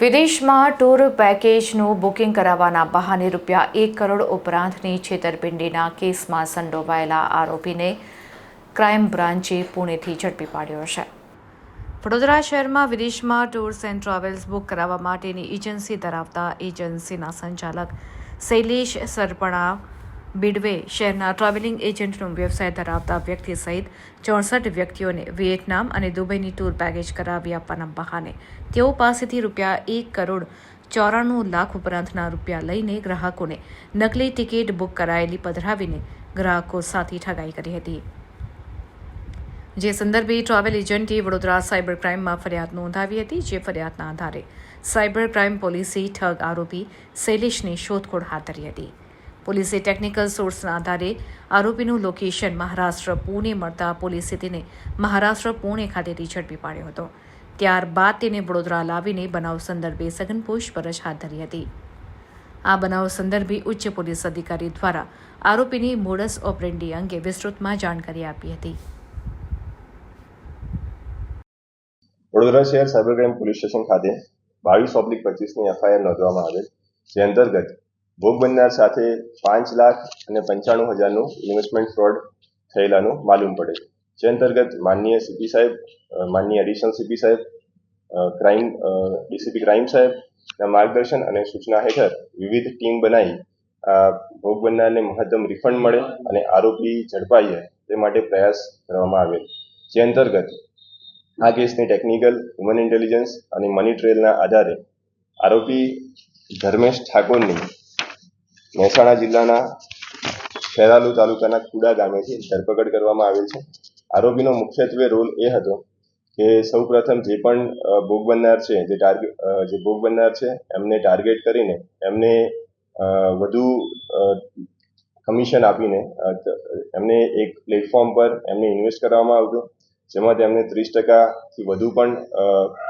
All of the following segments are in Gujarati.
વિદેશમાં ટૂર પેકેજનું બુકિંગ કરાવવાના બહાને રૂપિયા એક કરોડ ઉપરાંતની છેતરપિંડીના કેસમાં સંડોવાયેલા આરોપીને ક્રાઇમ બ્રાન્ચે પુણેથી ઝડપી પાડ્યો છે. વડોદરા શહેરમાં વિદેશમાં ટૂર્સ એન્ડ ટ્રાવેલ્સ બુક કરાવવા માટેની એજન્સી ધરાવતા એજન્સીના સંચાલક શૈલેષ સરપણા બિડવે શહેરના ટ્રાવેલિંગ એજન્ટનો વ્યવસાય ધરાવતા વ્યક્તિ સહિત ચોસઠ વ્યક્તિઓને વિયેટનામ અને દુબઈની ટૂર પેકેજ કરાવી આપવાના બહાને. તેઓ પાસેથી રૂપિયા એક કરોડ ચોરાણું લાખ ઉપરાંતના રૂપિયા લઈને ગ્રાહકોને નકલી ટિકિટ બુક કરાયેલી પધરાવીને ગ્રાહકો સાથે ઠગાઈ કરી હતી. જે સંદર્ભે ટ્રાવેલ એજન્ટે વડોદરા સાયબર ક્રાઇમમાં ફરિયાદ નોંધાવી હતી, જે ફરિયાદના આધારે સાયબર ક્રાઇમ પોલીસે ઠગ આરોપી શૈલેષની શોધખોળ હાથ ધરી હતી. પોલીસે ટેકનિકલ સોર્સના આધારે આરોપીનું લોકેશન મહારાષ્ટ્ર, પુણે મળતા પોલીસે તેને મહારાષ્ટ્ર, પુણે ખાતેથી ઝડપી પાડ્યો હતો. ત્યારબાદ તેને વડોદરા લાવીને બનાવ સંદર્ભે સઘન પૂછપરછ હાથ ધરી હતી. આ બનાવ સંદર્ભે ઉચ્ચ પોલીસ અધિકારી દ્વારા આરોપીની મોડસ ઓપરેન્ડી અંગે વિસ્તૃતમાં જાણકારી આપી હતી. વડોદરા શહેર સાયબર ક્રાઇમ પોલીસ સ્ટેશન ખાતે બાવીસ ઓબ્લિક પચીસની એફઆઈઆર નોંધવામાં આવેલ જે અંતર્ગત ભોગ બનનાર સાથે પાંચ લાખ અને પંચાણું હજારનું ઇન્વેસ્ટમેન્ટ ફ્રોડ થયેલાનું માલુમ પડે જે અંતર્ગત માનનીય સીપી સાહેબ માનનીય એડિશનલ સીપી સાહેબ ક્રાઇમ ડીસીપી ક્રાઇમ સાહેબના માર્ગદર્શન અને સૂચના હેઠળ વિવિધ ટીમ બનાવી ભોગ બનનારને મહત્તમ રિફંડ મળે અને આરોપી ઝડપાઈ જાય તે માટે પ્રયાસ કરવામાં આવેલ જે અંતર્ગત આ કેસની ટેકનિકલ હ્યુમન ઇન્ટેલિજન્સ અને મની ટ્રેલના આધારે આરોપી ધર્મેશ ઠાકોરની મહેસાણા જિલ્લાના ખેરાલુ તાલુકાના કુડા ગામેથી ધરપકડ કરવામાં આવેલ છે. આરોપીનો મુખ્યત્વે રોલ એ હતો કે સૌપ્રથમ જે પણ ભોગ બનનાર છે, જે ટાર્ગેટ જે ભોગ બનનાર છે, એમને ટાર્ગેટ કરીને એમને વધુ કમિશન આપીને એમને એક પ્લેટફોર્મ પર એમને ઇન્વેસ્ટ કરવામાં આવતું, જેમાં તેમને ત્રીસ ટકાથી વધુ પણ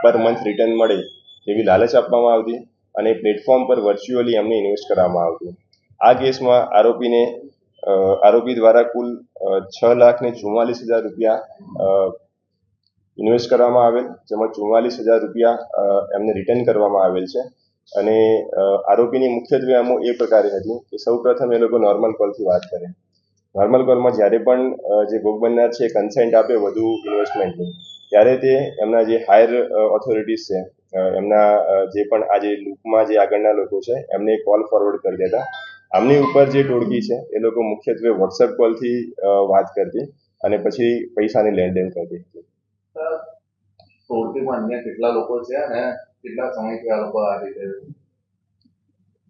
પર મંથ રિટર્ન મળે તેવી લાલચ આપવામાં આવતી અને પ્લેટફોર્મ પર વર્ચ્યુઅલી એમને ઇન્વેસ્ટ કરવામાં આવતું. આ કેસમાં આરોપીને આરોપી દ્વારા કુલ છ લાખ ને ચુમ્માલીસ હજાર રૂપિયા ઇન્વેસ્ટ કરવામાં આવેલ, જેમાં ચુમ્માલીસ હજાર રૂપિયા એમને રિટર્ન કરવામાં આવેલ છે. અને આરોપીની મુખ્યત્વે આમો એ પ્રકારે હતી કે સૌપ્રથમ એ લોકો નોર્મલ કોલથી વાત કરે. નોર્મલ કોલમાં જ્યારે પણ જે ભોગ બનનાર છે કન્સેન્ટ આપે વધુ ઇન્વેસ્ટમેન્ટની ત્યારે તે એમના જે હાયર ઓથોરિટીઝ છે એમના જે પણ આ જે લૂપમાં જે આગળના લોકો છે, એમને કોલ ફોરવર્ડ કરી દેતા. આમની ઉપર જે ટોળકી છે એ લોકો મુખ્યત્વે વોટ્સએપ કોલથી વાત કરતી અને પછી પૈસાની લેણદેણ કરતી. હતી ટોળકીમાં અન્ય કેટલા લોકો છે અને કેટલા સમયથી આ લોકો આ રીતે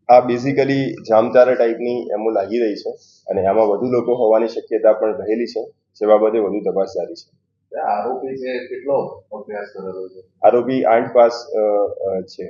આ બેઝિકલી જામતારા ટાઈપની એમો લાગી રહી છે અને આમાં વધુ લોકો હોવાની શક્યતા પણ રહેલી છે જે બાબતે વધુ તપાસ જારી છે. આરોપી છે કેટલો અભ્યાસ કરેલો છે? આરોપી આઠ પાસ છે.